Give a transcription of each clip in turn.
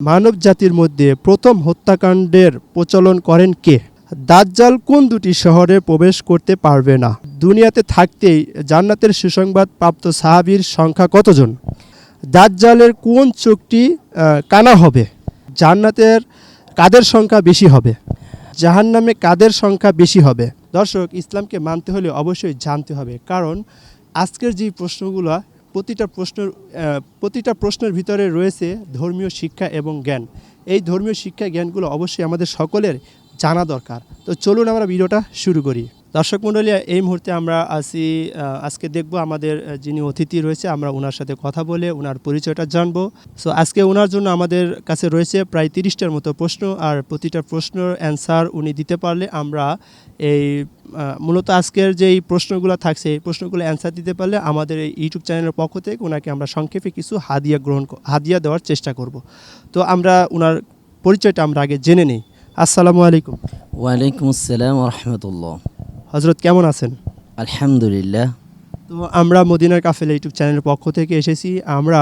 মানব জাতির মধ্যে প্রথম হত্যাকাণ্ডের প্রচলন করেন কে? দাজ্জাল কোন দুটি শহরে প্রবেশ করতে পারবে না? দুনিয়াতে থাকতেই জান্নাতের সুসংবাদ প্রাপ্ত সাহাবীর সংখ্যা কতজন? দাজ্জালের কোন চোখটি কানা হবে? জান্নাতের কাদের সংখ্যা বেশি হবে? জাহান্নামে কাদের সংখ্যা বেশি হবে? দর্শক, ইসলামকে মানতে হলে অবশ্যই জানতে হবে। কারণ আজকের যে প্রশ্নগুলো প্রতিটা প্রশ্নের প্রতিটা প্রশ্নের ভিতরে রয়েছে ধর্মীয় শিক্ষা এবং জ্ঞান। এই ধর্মীয় শিক্ষা জ্ঞানগুলো অবশ্যই আমাদের সকলের জানা দরকার। তো চলুন আমরা ভিডিওটা শুরু করি। দর্শক মণ্ডলী এই মুহূর্তে আমরা আহ, আজকে দেখব আমাদের যিনি অতিথি রয়েছে আমরা ওনার সাথে কথা বলে ওনার পরিচয়টা জানব। সো আজকে ওনার জন্য আমাদের কাছে রয়েছে প্রায় তিরিশটার মতো প্রশ্ন আর প্রতিটা প্রশ্নের অ্যান্সার উনি দিতে পারলে আমরা এই মূলত আজকের যেই প্রশ্নগুলো থাকছে এই প্রশ্নগুলো অ্যান্সার দিতে পারলে আমাদের এই ইউটিউব চ্যানেলের পক্ষ থেকে ওনাকে আমরা সংক্ষেপে কিছু হাদিয়া গ্রহণ হাদিয়া দেওয়ার চেষ্টা করব। তো আমরা ওনার পরিচয়টা আমরা আগে জেনে নিই। আসসালামু আলাইকুম। ওয়ালাইকুম আসসালাম রহমতুল্লাহ। হজরত কেমন আছেন? আলহামদুলিল্লাহ। তো আমরা মদিনার কাফেলা ইউটিউব চ্যানেলের পক্ষ থেকে এসেছি। আমরা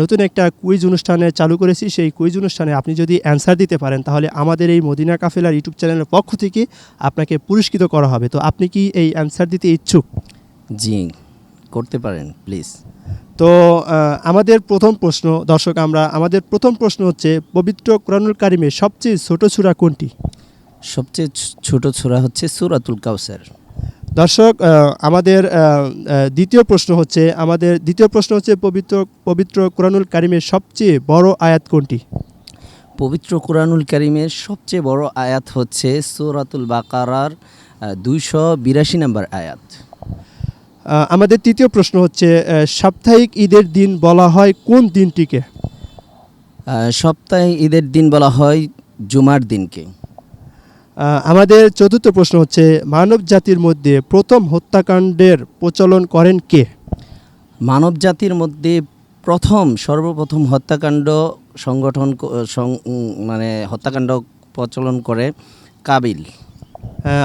নতুন একটা কুইজ অনুষ্ঠানে চালু করেছি। সেই কুইজ অনুষ্ঠানে আপনি যদি অ্যান্সার দিতে পারেন তাহলে আমাদের এই মদিনা কাফেলার ইউটিউব চ্যানেলের পক্ষ থেকে আপনাকে পুরস্কৃত করা হবে। তো আপনি কি এই অ্যান্সার দিতে ইচ্ছুক? জি করতে পারেন প্লিজ। তো আমাদের প্রথম প্রশ্ন দর্শক আমরা আমাদের প্রথম প্রশ্ন হচ্ছে পবিত্র কোরআনুল কারিমের সবচেয়ে ছোট সূরা কোনটি? সবচেয়ে ছোট ছোরা হচ্ছে সুরাতুল কাউসার দর্শক আমাদের দ্বিতীয় প্রশ্ন হচ্ছে আমাদের দ্বিতীয় প্রশ্ন হচ্ছে পবিত্র পবিত্র কোরআনুল কারিমের সবচেয়ে বড় আয়াত কোনটি? পবিত্র কোরআনুল কারিমের সবচেয়ে বড় আয়াত হচ্ছে সুরাতুল বাকারার দুইশো বিরাশি নম্বর আয়াত। আমাদের তৃতীয় প্রশ্ন হচ্ছে সাপ্তাহিক ঈদের দিন বলা হয় কোন দিনটিকে? সপ্তাহে ঈদের দিন বলা হয় জুমার দিনকে। আমাদের চতুর্থ প্রশ্ন হচ্ছে মানব জাতির মধ্যে প্রথম হত্যাকাণ্ডের প্রচলন করেন কে? মানব জাতির মধ্যে প্রথম সর্বপ্রথম হত্যাকাণ্ড সংগঠন মানে হত্যাকাণ্ড প্রচলন করে কাবিল।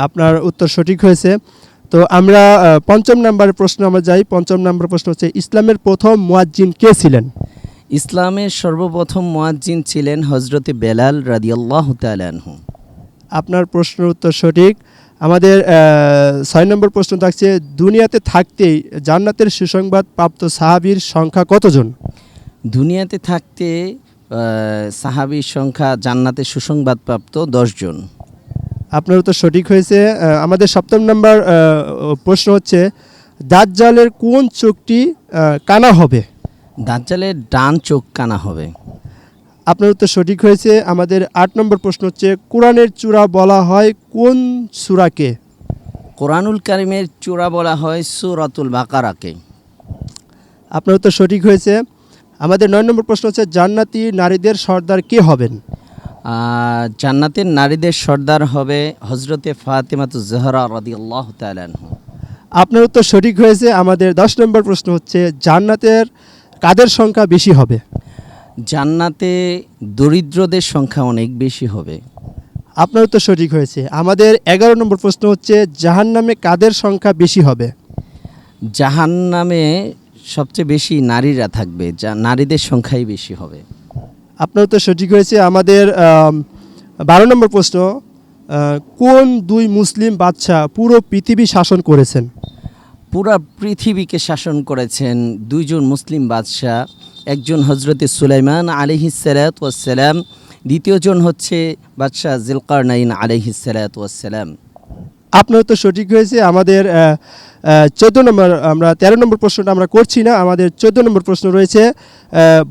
আপনার উত্তর সঠিক হয়েছে। তো আমরা পঞ্চম নাম্বার প্রশ্ন আমরা যাই। পঞ্চম নাম্বার প্রশ্ন হচ্ছে ইসলামের প্রথম মুয়াজ্জিন কে ছিলেন? ইসলামের সর্বপ্রথম মুয়াজ্জিন ছিলেন হজরতে বেলাল রাদিয়াল্লাহ তালানহু আপনার প্রশ্নের উত্তর সঠিক। আমাদের ছয় নম্বর প্রশ্ন থাকছে দুনিয়াতে থাকতেই জান্নাতের সুসংবাদ প্রাপ্ত সাহাবীর সংখ্যা কতজন? দুনিয়াতে থাকতে সাহাবীর সংখ্যা জান্নাতে সুসংবাদপ্রাপ্ত দশজন। আপনার উত্তর সঠিক হয়েছে। আমাদের সপ্তম নম্বর প্রশ্ন হচ্ছে দাজ্জালের কোন চোখটি কানা হবে? দাজ্জালের ডান চোখ কানা হবে। আপনার উত্তর সঠিক হয়েছে। আমাদের আট নম্বর প্রশ্ন হচ্ছে কোরআনের চূড়া বলা হয় কোন সূরাকে? কোরআনুল কারিমের চূড়া বলা হয় সুরাতুল বাকারাকে। আপনার উত্তর সঠিক হয়েছে। আমাদের নয় নম্বর প্রশ্ন হচ্ছে জান্নাতি নারীদের সর্দার কে হবেন? জান্নাতের নারীদের সর্দার হবে হজরতে ফাতেমাতু জহরা রাদিয়াল্লাহ তালানহু আপনার উত্তর সঠিক হয়েছে। আমাদের দশ নম্বর প্রশ্ন হচ্ছে জান্নাতের কাদের সংখ্যা বেশি হবে? জান্নাতে দরিদ্রদের সংখ্যা অনেক বেশি হবে। আপনার উত্তর সঠিক হয়েছে। আমাদের এগারো নম্বর প্রশ্ন হচ্ছে জাহান্নামে কাদের সংখ্যা বেশি হবে? জাহান নামে সবচেয়ে বেশি নারীরা থাকবে যা নারীদের সংখ্যাই বেশি হবে। আপনার উত্তর সঠিক হয়েছে। আমাদের বারো নম্বর প্রশ্ন কোন দুই মুসলিম বাদশা পুরো পৃথিবী শাসন করেছেন? পুরা পৃথিবীকে শাসন করেছেন দুইজন মুসলিম বাদশাহ একজন হজরতে সুলাইমান আলিহিসালাম দ্বিতীয়জন হচ্ছে বাদশাহ জিলকারনাইন আলিহিসালাম আপনার তো সঠিক হয়েছে আমাদের চোদ্দ নম্বর আমরা তেরো নম্বর প্রশ্নটা আমরা করছি না আমাদের চোদ্দ নম্বর প্রশ্ন রয়েছে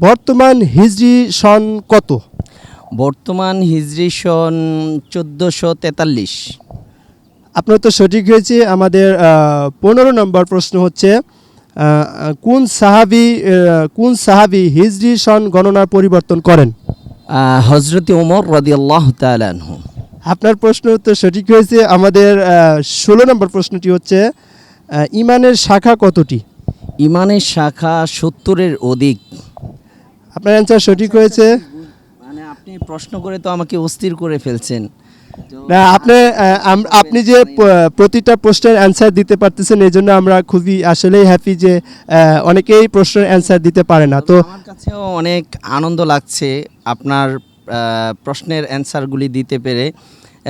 বর্তমান হিজরি সন কত? বর্তমান হিজরি সন চোদ্দোশো তেতাল্লিশ। আপনার তো সঠিক হয়েছে আমাদের পনেরো নম্বর প্রশ্ন হচ্ছে কোন সাহাবি কোন সাহাবি হিজরি সন গণনার পরিবর্তন করেন? হজরতে ওমর রদিয়াল্লাহ তালানহু আপনার প্রশ্ন উত্তর সঠিক হয়েছে। আমাদের ষোলো নম্বর প্রশ্নটি হচ্ছে ইমানের শাখা কতটি? ইমানের শাখা সত্তরের অধিক। আপনার অ্যান্সার সঠিক হয়েছে। মানে আপনি প্রশ্ন করে তো আমাকে অস্থির করে ফেলছেন। না আপনি আপনি যে প্রতিটা প্রশ্নের অ্যান্সার দিতে পারতেছেন এই জন্য আমরা খুবই আসলেই হ্যাপি যে অনেকেই প্রশ্নের অ্যান্সার দিতে পারে না। তো আমার কাছেও অনেক আনন্দ লাগছে আপনার প্রশ্নের অ্যান্সারগুলি দিতে পেরে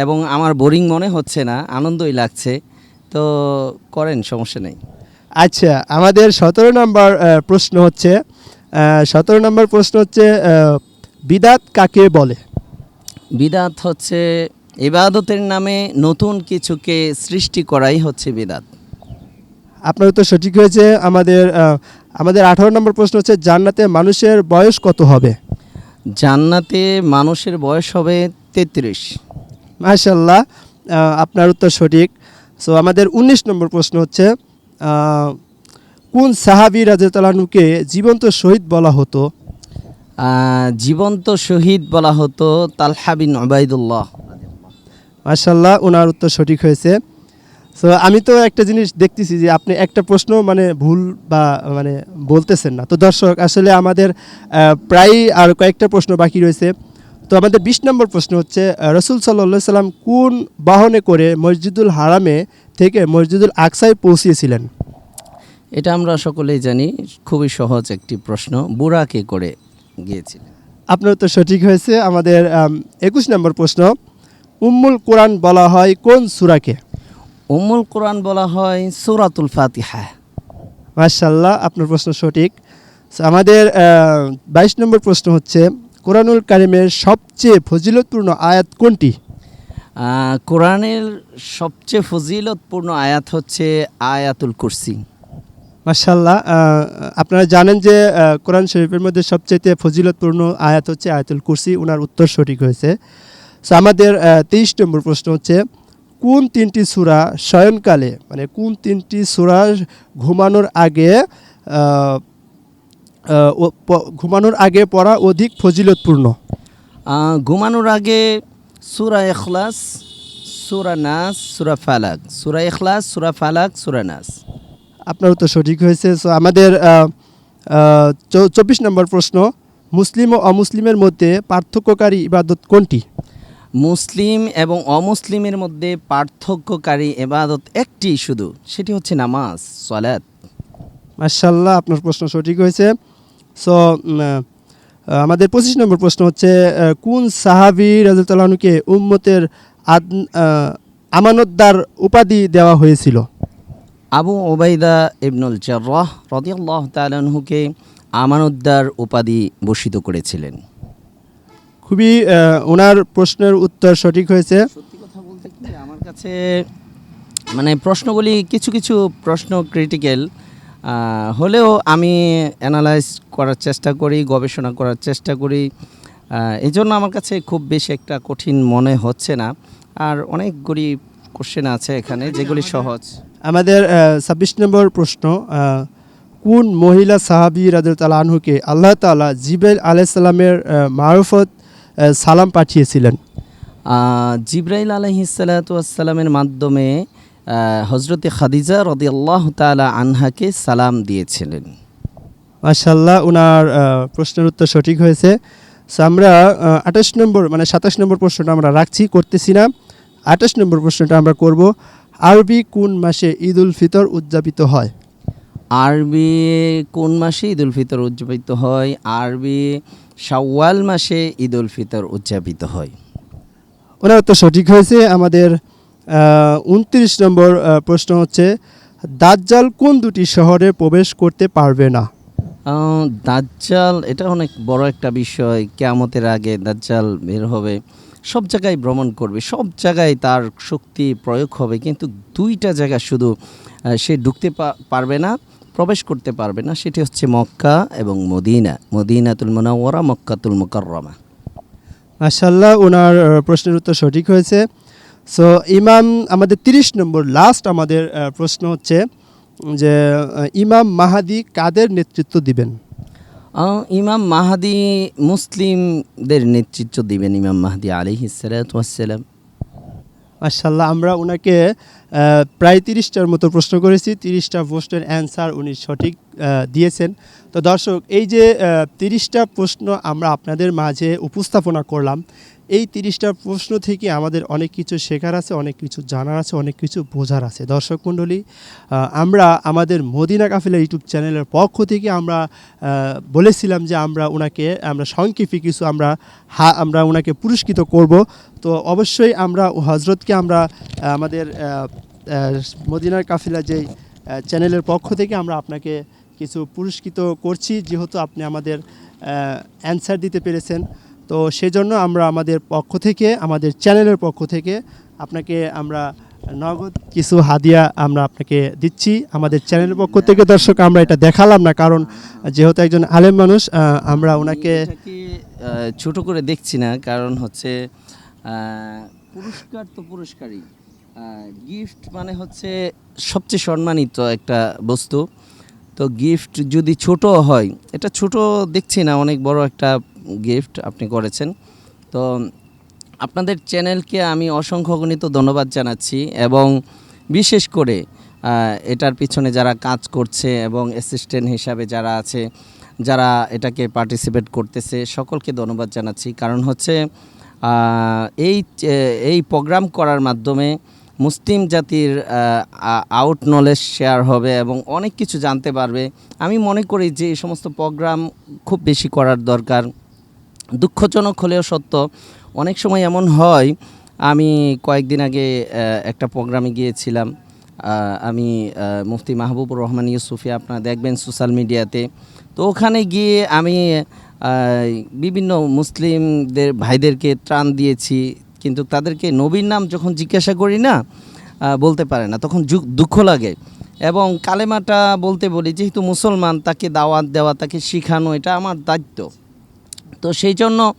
এবং আমার বোরিং মনে হচ্ছে না আনন্দই লাগছে। তো করেন সমস্যা নেই। আচ্ছা আমাদের সতেরো নম্বর প্রশ্ন হচ্ছে সতেরো নম্বর প্রশ্ন হচ্ছে বিদাত কাকে বলে? বিদাত হচ্ছে ইবাদতের নামে নতুন কিছুকে সৃষ্টি করাই হচ্ছে বিদাত। আপনার তো সঠিক হয়েছে আমাদের আমাদের আঠারো নম্বর প্রশ্ন হচ্ছে জান্নাতে মানুষের বয়স কত হবে? জান্নাতে মানুষের বয়স হবে তেত্রিশ। মাশাল্লাহ আপনার উত্তর সঠিক। সো আমাদের উনিশ নম্বর প্রশ্ন হচ্ছে কোন সাহাবি রাজতালানুকে জীবন্ত শহীদ বলা হতো? জীবন্ত শহীদ বলা হতো তালহা বিন ওবায়দুল্লাহ মাশাল্লাহ ওনার উত্তর সঠিক হয়েছে। সো আমি তো একটা জিনিস দেখতেছি যে আপনি একটা প্রশ্ন মানে ভুল বা মানে বলতেছেন না। তো দর্শক আসলে আমাদের আহ, প্রায়ই আর কয়েকটা প্রশ্ন বাকি রয়েছে। তো আমাদের বিশ নম্বর প্রশ্ন হচ্ছে রসুল সাল্লা সাল্লাম কোন বাহনে করে মসজিদুল হারামে থেকে মসজিদুল আকসায় পৌঁছিয়েছিলেন? এটা আমরা সকলেই জানি খুবই সহজ একটি প্রশ্ন বুড়াকে করে গিয়েছিলেন। আপনার তো সঠিক হয়েছে। আমাদের একুশ নম্বর প্রশ্ন উম্মুল কোরআন বলা হয় কোন সুরাকে? উম্মুল কোরআন বলা হয় সুরাতুল ফাতিহা। মার্শাল্লাহ আপনার প্রশ্ন সঠিক। আমাদের বাইশ নম্বর প্রশ্ন হচ্ছে কোরআনুল কারিমের সবচেয়ে ফজিলতপূর্ণ আয়াত কোনটি? কোরআনের সবচেয়ে ফজিলতপূর্ণ আয়াত হচ্ছে আয়াতুল কুরসি। মার্শাল্লাহ আপনারা জানেন যে কোরআন শরীফের মধ্যে সবচেয়ে ফজিলতপূর্ণ আয়াত হচ্ছে আয়াতুল কুরসি ওনার উত্তর সঠিক হয়েছে। সো আমাদের তেইশ নম্বর প্রশ্ন হচ্ছে কোন তিনটি সূরা শয়নকালে মানে কোন তিনটি সূরা ঘুমানোর আগে ঘুমানোর আগে পড়া অধিক ফজিলতপূর্ণ? ঘুমানোর আগে সুরা এখলাস সুরা নাস সুরা ফালাক। সুরা এখলাস সুরা ফালাক সুরা নাস। আপনার তো সঠিক হয়েছে। সো আমাদের চব্বিশ নম্বর প্রশ্ন মুসলিম ও অমুসলিমের মধ্যে পার্থক্যকারী ইবাদত কোনটি? মুসলিম এবং অমুসলিমের মধ্যে পার্থক্যকারী এবাদত একটি শুধু সেটি হচ্ছে নামাজ সলাত। মার্শাল্লাহ আপনার প্রশ্ন সঠিক হয়েছে। সো আমাদের পঁচিশ নম্বর প্রশ্ন হচ্ছে কোন সাহাবি রাজতালানুকে উম্মতের আদ আমানতদার উপাধি দেওয়া হয়েছিল? আবু ওবাইদা ইবনুল জার্রাহ রদিয়াল্লাহ তালানহুকে আমানুদ্দার উপাধি ভূষিত করেছিলেন। খুবই ওনার প্রশ্নের উত্তর সঠিক হয়েছে। সত্যি কথা বলতে কি আমার কাছে মানে প্রশ্নগুলি কিছু কিছু প্রশ্ন ক্রিটিক্যাল হলেও আমি অ্যানালাইজ করার চেষ্টা করি গবেষণা করার চেষ্টা করি। এই জন্য আমার কাছে খুব বেশি একটা কঠিন মনে হচ্ছে না। আর অনেকগুলি কোশ্চেন আছে এখানে যেগুলি সহজ। আমাদের ছাব্বিশ নম্বর প্রশ্ন কোন মহিলা সাহাবি রাজতাল আনহুকে আল্লাহ তালা জিবেল আলাইসাল্লামের মারফত সালাম পাঠিয়েছিলেন। জিব্রাইল আলহিসাল্লামের মাধ্যমে হজরতে খাদিজা রদিয়াল্লাহ তালা আনহাকে সালাম দিয়েছিলেন। মাশাল্লাহ ওনার প্রশ্নের উত্তর সঠিক হয়েছে। আমরা আঠাশ নম্বর মানে সাতাশ নম্বর প্রশ্নটা আমরা রাখছি করতেছি না। আঠাশ নম্বর প্রশ্নটা আমরা করব আরবি কোন মাসে ঈদ উল ফিতর উদযাপিত হয়? আরবি কোন মাসে ঈদ উল ফিতর উদযাপিত হয়? আরবি শাওয়াল মাসে ঈদ উল ফিতর উদযাপিত হয়। ওনার উত্তর সঠিক হয়েছে। আমাদের উনত্রিশ নম্বর প্রশ্ন হচ্ছে দাজ্জাল কোন দুটি শহরে প্রবেশ করতে পারবে না? দাজ্জাল এটা অনেক বড় একটা বিষয়। কেয়ামতের আগে দাজ্জাল বের হবে সব জায়গায় ভ্রমণ করবে সব জায়গায় তার শক্তি প্রয়োগ হবে কিন্তু দুইটা জায়গা শুধু সে ঢুকতে পারবে না। প্রবেশ করতে পারবে না সেটি হচ্ছে মক্কা এবং মদিনা মদিনাতুল মোনাওয়ারা মক্কাতুল মুকাররমা। মাশাল্লাহ ওনার প্রশ্নের উত্তর সঠিক হয়েছে। সো ইমাম আমাদের তিরিশ নম্বর লাস্ট আমাদের প্রশ্ন হচ্ছে যে ইমাম মাহাদি কাদের নেতৃত্ব দিবেন? ইমাম মাহাদি মুসলিমদের নেতৃত্ব দিবেন ইমাম মাহাদি আলিহি সালাম। মাশাল্লাহ আমরা ওনাকে প্রায় তিরিশটার মতো প্রশ্ন করেছি, তিরিশটা প্রশ্নের অ্যান্সার উনি সঠিক দিয়েছেন। তো দর্শক, এই যে তিরিশটা প্রশ্ন আমরা আপনাদের মাঝে উপস্থাপনা করলাম এই তিরিশটা প্রশ্ন থেকে আমাদের অনেক কিছু শেখার আছে, অনেক কিছু জানার আছে, অনেক কিছু বোঝার আছে। দর্শক মণ্ডলী আমরা আমাদের মদিনা কাফিলা ইউটিউব চ্যানেলের পক্ষ থেকে আমরা বলেছিলাম যে আমরা ওনাকে আমরা সংক্ষেপে কিছু আমরা হা, আমরা ওনাকে পুরস্কৃত করব। তো অবশ্যই আমরা হজরতকে আমরা আমাদের মদিনার কাফিলা যেই চ্যানেলের পক্ষ থেকে আমরা আপনাকে কিছু পুরস্কৃত করছি। যেহেতু আপনি আমাদের অ্যান্সার দিতে পেরেছেন। তো সেজন্য আমরা আমাদের পক্ষ থেকে, আমাদের চ্যানেলের পক্ষ থেকে আপনাকে আমরা নগদ কিছু হাদিয়া আমরা আপনাকে দিচ্ছি। আমাদের চ্যানেলের পক্ষ থেকে দর্শক, আমরা এটা দেখালাম না কারণ যেহেতু একজন আলেম মানুষ আমরা ওনাকে ছোট করে দেখছি না, কারণ হচ্ছে পুরস্কার তো পুরস্কারই। গিফট মানে হচ্ছে সবচেয়ে সম্মানিত একটা বস্তু। তো গিফট যদি ছোট হয়, এটা ছোট দেখছি না, অনেক বড় একটা গিফট আপনি করেছেন। তো আপনাদের চ্যানেলকে আমি অসংখ্য গণিত ধন্যবাদ জানাচ্ছি এবং বিশেষ করে এটার পিছনে যারা কাজ করছে এবং অ্যাসিস্ট্যান্ট হিসাবে যারা আছে, যারা এটাকে পার্টিসিপেট করতেছে, সকলকে ধন্যবাদ জানাচ্ছি। কারণ হচ্ছে এই এই প্রোগ্রাম করার মাধ্যমে মুসলিম জাতির আউট নলেজ শেয়ার হবে এবং অনেক কিছু জানতে পারবে। আমি মনে করি যে এই সমস্ত প্রোগ্রাম খুব বেশি করার দরকার। দুঃখজনক হলেও সত্য, অনেক সময় এমন হয়, আমি কয়েকদিন আগে একটা প্রোগ্রামে গিয়েছিলাম আমি মুফতি মাহবুবুর রহমান ইউসুফি, আপনারা দেখবেন সোশ্যাল মিডিয়াতে। তো ওখানে গিয়ে আমি বিভিন্ন মুসলিমদের ভাইদেরকে ত্রাণ দিয়েছি, কিন্তু তাদেরকে নবীর নাম যখন জিজ্ঞাসা করি না বলতে পারে না, তখন দুঃখ লাগে। এবং কালেমাটা বলতে বলি, যেহেতু মুসলমান, তাকে দাওয়াত দেওয়া, তাকে শিখানো, এটা আমার দায়িত্ব। তো সেই জন্য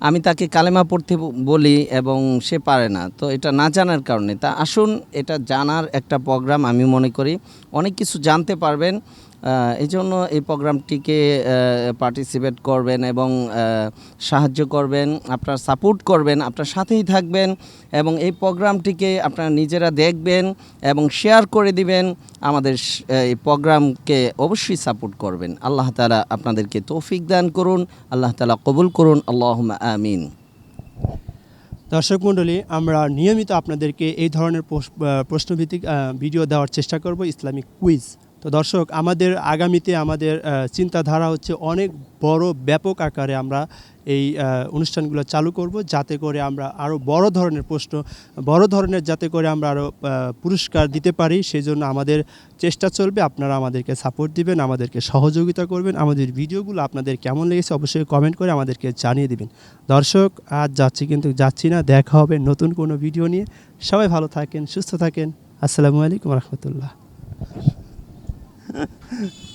আমি তাকে কালেমা পড়তে বলি এবং সে পারে না। তো এটা না জানার কারণে। তা আসুন, এটা জানার একটা প্রোগ্রাম আমি মনে করি। অনেক কিছু জানতে পারবেন। এই জন্য এই প্রোগ্রামটিকে পার্টিসিপেট করবেন এবং সাহায্য করবেন, আপনার সাপোর্ট করবেন, আপনার সাথেই থাকবেন এবং এই প্রোগ্রামটিকে আপনারা নিজেরা দেখবেন এবং শেয়ার করে দিবেন। আমাদের এই প্রোগ্রামকে অবশ্যই সাপোর্ট করবেন। আল্লাহ তালা আপনাদেরকে তৌফিক দান করুন, আল্লাহ তালা কবুল করুন আল্লাহ আমিন। দর্শক মণ্ডলী, আমরা নিয়মিত আপনাদেরকে এই ধরনের প্রশ- প্রশ্নভিত্তিক ভিডিও দেওয়ার চেষ্টা করব, ইসলামিক কুইজ তো দর্শক, আমাদের আগামীতে আমাদের চিন্তাধারা হচ্ছে অনেক বড় ব্যাপক আকারে আমরা এই অনুষ্ঠানগুলো চালু করব যাতে করে আমরা আরও বড় ধরনের প্রশ্ন, বড় ধরনের যাতে করে আমরা আরও পুরস্কার দিতে পারি সেই জন্য আমাদের চেষ্টা চলবে। আপনারা আমাদেরকে সাপোর্ট দিবেন, আমাদেরকে সহযোগিতা করবেন। আমাদের ভিডিওগুলো আপনাদের কেমন লেগেছে অবশ্যই কমেন্ট করে আমাদেরকে জানিয়ে দিবেন। দর্শক, আজ যাচ্ছি কিন্তু যাচ্ছি না, দেখা হবে নতুন কোনো ভিডিও নিয়ে। সবাই ভালো থাকেন, সুস্থ থাকেন। আসসালামু আলাইকুম রহমতুল্লাহ। Ha ha ha.